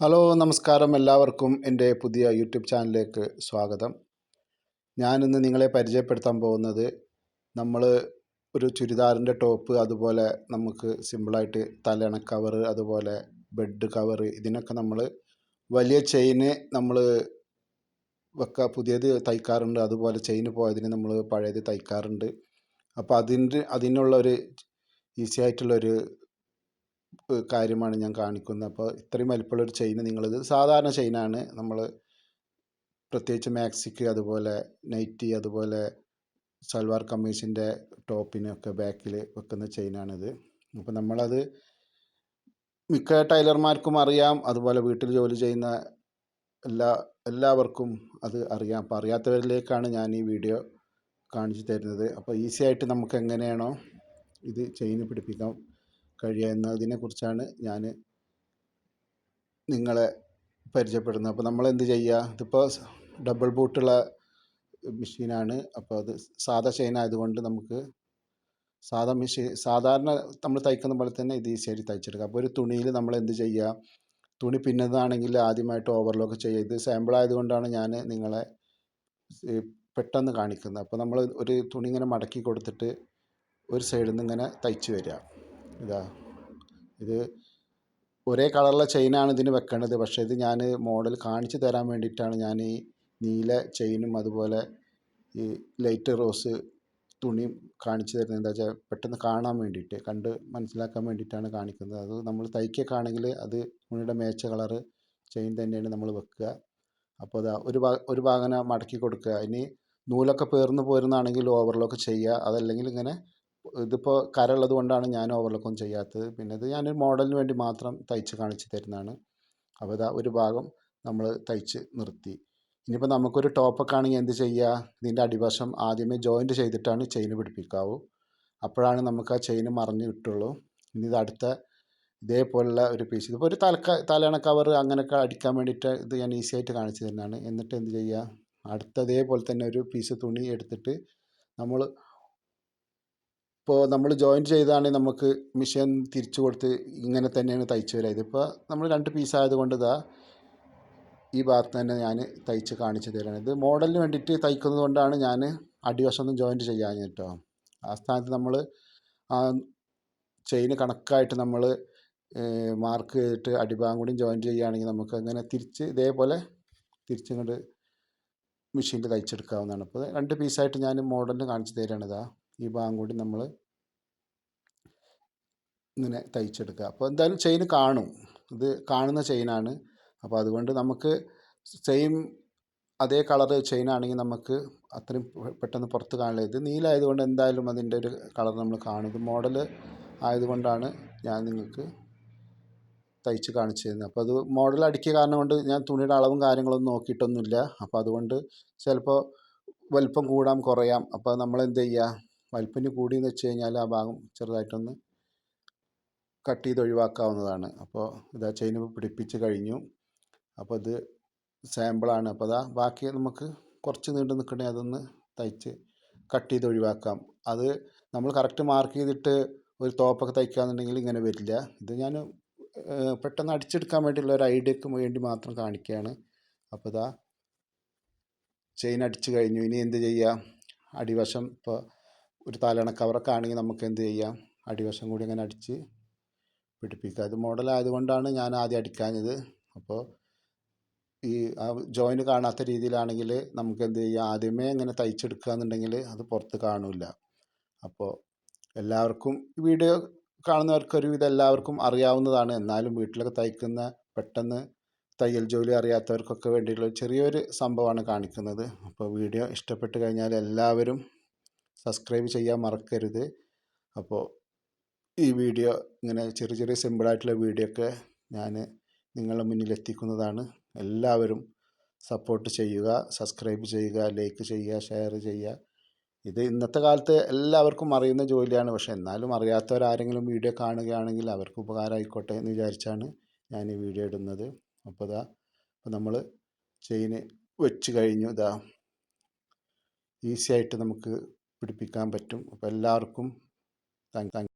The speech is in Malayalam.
ഹലോ നമസ്കാരം എല്ലാവർക്കും എന്റെ പുതിയ യൂട്യൂബ് ചാനലിലേക്ക് സ്വാഗതം. ഞാനിന്ന് നിങ്ങളെ പരിചയപ്പെടുത്താൻ പോകുന്നത് നമ്മൾ ഒരു ചുരിദാറിന്റെ ടോപ്പ് അതുപോലെ നമുക്ക് സിമ്പിളായിട്ട് തലയണ കവറ് അതുപോലെ ബെഡ് കവറ് ഇതിനൊക്കെ നമ്മൾ വലിയ ചെയിന് നമ്മൾ വെക്കുക പുതിയത് തയ്ക്കാറുണ്ട്. അതുപോലെ ചെയിന് പോയതിന് നമ്മൾ പഴയത് തയ്ക്കാറുണ്ട്. അപ്പോൾ അതിന്റെ അതിനുള്ള ഒരു ഈസി ആയിട്ടുള്ളൊരു കാര്യമാണ് ഞാൻ കാണിക്കുന്നത്. അപ്പോൾ ഇത്രയും വലിപ്പമുള്ള ഒരു ചെയിൻ നിങ്ങളിത് സാധാരണ ചെയിനാണ്. നമ്മൾ പ്രത്യേകിച്ച് മാക്സിക്ക് അതുപോലെ നൈറ്റി അതുപോലെ സൽവാർ കമ്മീസിന്റെ ടോപ്പിനൊക്കെ ബാക്കിൽ വെക്കുന്ന ചെയിനാണിത്. അപ്പോൾ നമ്മളത് മിക്ക ടൈലർമാർക്കും അറിയാം. അതുപോലെ വീട്ടിൽ ജോലി ചെയ്യുന്ന എല്ലാ എല്ലാവർക്കും അത് അറിയാം. അപ്പോൾ അറിയാത്തവരിലേക്കാണ് ഞാൻ ഈ വീഡിയോ കാണിച്ചു തരുന്നത്. അപ്പോൾ ഈസി ആയിട്ട് നമുക്ക് എങ്ങനെയാണോ ഇത് ചെയിന് പിടിപ്പിക്കാം. കഴിയുക എന്നതിനെക്കുറിച്ചാണ് ഞാൻ നിങ്ങളെ പരിചയപ്പെടുന്നത്. അപ്പോൾ നമ്മൾ എന്ത് ചെയ്യുക ഇതിപ്പോൾ ഡബിൾ ബൂട്ടുള്ള മെഷീനാണ് അപ്പോൾ അത് സാധാ ചെയിൻ ആയതുകൊണ്ട് നമുക്ക് സാധാ മെഷീൻ സാധാരണ നമ്മൾ തയ്ക്കുന്ന പോലെ തന്നെ ഇത് ഈസിയായിട്ട് തയ്ച്ചെടുക്കാം. അപ്പോൾ ഒരു തുണിയിൽ നമ്മൾ എന്ത് ചെയ്യുക തുണി പിന്നതാണെങ്കിൽ ആദ്യമായിട്ട് ഓവർലോക്ക് ചെയ്യുക. ഇത് സാമ്പിൾ ആയതുകൊണ്ടാണ് ഞാൻ നിങ്ങളെ പെട്ടെന്ന് കാണിക്കുന്നത്. അപ്പോൾ നമ്മൾ ഒരു തുണി ഇങ്ങനെ മടക്കി കൊടുത്തിട്ട് ഒരു സൈഡിൽ നിന്ന് ഇങ്ങനെ തയ്ച്ച് വരിക. ഇതാ. ഇത് ഒരേ കളറിലെ ചെയിനാണ് ഇതിന് വെക്കേണ്ടത് പക്ഷേ ഇത് ഞാൻ മോഡൽ കാണിച്ചു തരാൻ വേണ്ടിയിട്ടാണ് ഞാൻ ഈ നീല ചെയിനും അതുപോലെ ഈ ലൈറ്റ് റോസ് തുണിയും കാണിച്ചു തരുന്നത്. എന്താ വെച്ചാൽ പെട്ടെന്ന് കാണാൻ വേണ്ടിയിട്ട് കണ്ട് മനസ്സിലാക്കാൻ വേണ്ടിയിട്ടാണ് കാണിക്കുന്നത്. അത് നമ്മൾ തയ്ക്കൊക്കെ അത് തുണിയുടെ മേച്ച കളറ് ചെയിൻ തന്നെയാണ് നമ്മൾ വെക്കുക. അപ്പോൾ അതാ ഒരു ഭാഗം ഒരു ഭാഗം മടക്കി കൊടുക്കുക. ഇനി നൂലൊക്കെ പേർന്ന് പോരുന്നതാണെങ്കിൽ ഓവർലോക്ക് ചെയ്യുക. അതല്ലെങ്കിൽ ഇങ്ങനെ ഇതിപ്പോൾ കരമുള്ളത് കൊണ്ടാണ് ഞാൻ ഓവർലോക്കൊന്നും ചെയ്യാത്തത്. പിന്നെ ഇത് ഞാനൊരു മോഡലിന് വേണ്ടി മാത്രം തയ്ച്ച് കാണിച്ച് തരുന്നതാണ്. അപ്പോൾ ഇതാ ഒരു ഭാഗം നമ്മൾ തയ്ച്ച് നിർത്തി. ഇനിയിപ്പോൾ നമുക്കൊരു ടോപ്പൊക്കെ ആണെങ്കിൽ എന്ത് ചെയ്യുക ഇതിന്റെ അടിവശം ആദ്യമേ ജോയിന്റ് ചെയ്തിട്ടാണ് ചെയിൻ പിടിപ്പിക്കാവൂ. അപ്പോഴാണ് നമുക്ക് ആ ചെയിൻ മറിഞ്ഞ് കിട്ടുള്ളൂ. ഇനി ഇത് അടുത്ത ഇതേപോലുള്ള ഒരു പീസ് ഇതിപ്പോൾ ഒരു തലക്ക തലയണ കവർ അങ്ങനെയൊക്കെ അടിക്കാൻ വേണ്ടിയിട്ട് ഇത് ഞാൻ ഈസി ആയിട്ട് കാണിച്ചു തരുന്നതാണ്. എന്നിട്ട് എന്ത് ചെയ്യുക അടുത്ത ഇതേപോലെ തന്നെ ഒരു പീസ് തുണി എടുത്തിട്ട് നമ്മൾ ഇപ്പോൾ നമ്മൾ ജോയിന്റ് ചെയ്താണെങ്കിൽ നമുക്ക് മിഷൻ തിരിച്ചു കൊടുത്ത് ഇങ്ങനെ തന്നെയാണ് തയ്ച്ച് വരിക ഇതിപ്പോൾ നമ്മൾ രണ്ട് പീസ് ആയതുകൊണ്ട് ഇതാ ഈ ഭാഗത്ത് തന്നെ ഞാൻ തയ്ച്ച് കാണിച്ചു തരാണ്. ഇത് മോഡലിന് വേണ്ടിയിട്ട് തയ്ക്കുന്നത് കൊണ്ടാണ് ഞാൻ അടിവശമൊന്നും ജോയിന്റ് ചെയ്യാൻ കേട്ടോ. ആ സ്ഥാനത്ത് നമ്മൾ ആ ചെയിന് കണക്കായിട്ട് നമ്മൾ മാർക്ക് ചെയ്തിട്ട് അടിഭാഗം കൂടി ജോയിന്റ് ചെയ്യുകയാണെങ്കിൽ നമുക്ക് അങ്ങനെ തിരിച്ച് ഇതേപോലെ തിരിച്ചിങ്ങോട്ട് മെഷീനിൽ തയ്ച്ചെടുക്കാവുന്നതാണ്. അപ്പോൾ രണ്ട് പീസായിട്ട് ഞാൻ മോഡലിന് കാണിച്ചു തരാണിതാ ഈ ഭാഗം കൂടി നമ്മൾ ഇങ്ങനെ തയ്ച്ചെടുക്കുക. അപ്പോൾ എന്തായാലും ചെയിൻ കാണും. ഇത് കാണുന്ന ചെയിനാണ്. അപ്പോൾ അതുകൊണ്ട് നമുക്ക് സെയിം അതേ കളർ ചെയിൻ ആണെങ്കിൽ നമുക്ക് അത്രയും പെട്ടെന്ന് പുറത്ത് കാണില്ല ഇത് നീലായതുകൊണ്ട് എന്തായാലും അതിന്റെ ഒരു കളർ നമ്മൾ കാണും. ഇത് മോഡൽ ആയതുകൊണ്ടാണ് ഞാൻ നിങ്ങൾക്ക് തയ്ച്ച് കാണിച്ചു തരുന്നത്. അപ്പോൾ അത് മോഡൽ അടിക്കുക കാരണം കൊണ്ട് ഞാൻ തുണിയുടെ അളവും കാര്യങ്ങളൊന്നും നോക്കിയിട്ടൊന്നുമില്ല. അപ്പോൾ അതുകൊണ്ട് ചിലപ്പോൾ വലിപ്പം കൂടാം കുറയാം. അപ്പോൾ നമ്മൾ എന്ത് ചെയ്യുക? വലിപ്പിന് കൂടിയെന്ന് വെച്ച് കഴിഞ്ഞാൽ ആ ഭാഗം ചെറുതായിട്ടൊന്ന് കട്ട് ചെയ്ത് ഒഴിവാക്കാവുന്നതാണ്. അപ്പോൾ ഇതാ ചെയിൻ പിടിപ്പിച്ച് കഴിഞ്ഞു. അപ്പോൾ ഇത് സാമ്പിളാണ് അപ്പോൾ അതാ ബാക്കി നമുക്ക് കുറച്ച് നീണ്ടു നിൽക്കണേ അതൊന്ന് തയ്ച്ച് കട്ട് ചെയ്ത് ഒഴിവാക്കാം. അത് നമ്മൾ കറക്റ്റ് മാർക്ക് ചെയ്തിട്ട് ഒരു തോപ്പൊക്കെ തയ്ക്കുകയാണെന്നുണ്ടെങ്കിൽ ഇങ്ങനെ വരില്ല. ഇത് ഞാൻ പെട്ടെന്ന് അടിച്ചെടുക്കാൻ വേണ്ടിയുള്ള ഒരു ഐഡിയക്ക് വേണ്ടി മാത്രം കാണിക്കുകയാണ് അപ്പോൾ ഇതാ ചെയിൻ അടിച്ചു കഴിഞ്ഞു. ഇനി എന്ത് ചെയ്യുക അടിവശം ഇപ്പോൾ ഒരു തലയണ കവറൊക്കെ ആണെങ്കിൽ നമുക്ക് എന്ത് ചെയ്യാം? അടിവശം കൂടി അങ്ങനെ അടിച്ച് പിടിപ്പിക്കുക. അത് മോഡലായതുകൊണ്ടാണ് ഞാൻ ആദ്യം അടിക്കാഞ്ഞത്. അപ്പോൾ ഈ ആ ജോയിന് കാണാത്ത രീതിയിലാണെങ്കിൽ നമുക്ക് എന്ത് ചെയ്യാം? ആദ്യമേ ഇങ്ങനെ തയ്ച്ചെടുക്കുക എന്നുണ്ടെങ്കിൽ അത് പുറത്ത് കാണില്ല. അപ്പോൾ എല്ലാവർക്കും വീഡിയോ കാണുന്നവർക്ക് ഒരുവിധം എല്ലാവർക്കും അറിയാവുന്നതാണ്. എന്നാലും വീട്ടിലൊക്കെ തയ്ക്കുന്ന പെട്ടെന്ന് തയ്യൽ ജോലി അറിയാത്തവർക്കൊക്കെ വേണ്ടിയിട്ടുള്ള ചെറിയൊരു സംഭവമാണ് കാണിക്കുന്നത്. അപ്പോൾ വീഡിയോ ഇഷ്ടപ്പെട്ട് കഴിഞ്ഞാൽ എല്ലാവരും സബ്സ്ക്രൈബ് ചെയ്യാൻ മറക്കരുത്. അപ്പോൾ ഈ വീഡിയോ ഇങ്ങനെ ചെറിയ ചെറിയ സിമ്പിളായിട്ടുള്ള വീഡിയോ ഒക്കെ ഞാൻ നിങ്ങളുടെ മുന്നിൽ എത്തിക്കുന്നതാണ്. എല്ലാവരും സപ്പോർട്ട് ചെയ്യുക സബ്സ്ക്രൈബ് ചെയ്യുക ലൈക്ക് ചെയ്യുക ഷെയർ ചെയ്യുക. ഇത് ഇന്നത്തെ കാലത്ത് എല്ലാവർക്കും അറിയുന്ന ജോലിയാണ്. പക്ഷെ എന്നാലും അറിയാത്തവരാരെങ്കിലും വീഡിയോ കാണുകയാണെങ്കിൽ അവർക്ക് ഉപകാരമായിക്കോട്ടെ എന്ന് വിചാരിച്ചാണ് ഞാൻ ഈ വീഡിയോ ഇടുന്നത്. അപ്പോൾ ഇതാ അപ്പോൾ നമ്മൾ ചെയിന് വെച്ച് കഴിഞ്ഞു. ഇതാ ഈസി ആയിട്ട് നമുക്ക് പിടിപ്പിക്കാൻ പറ്റും. അപ്പോൾ എല്ലാവർക്കും താങ്ക് താങ്ക്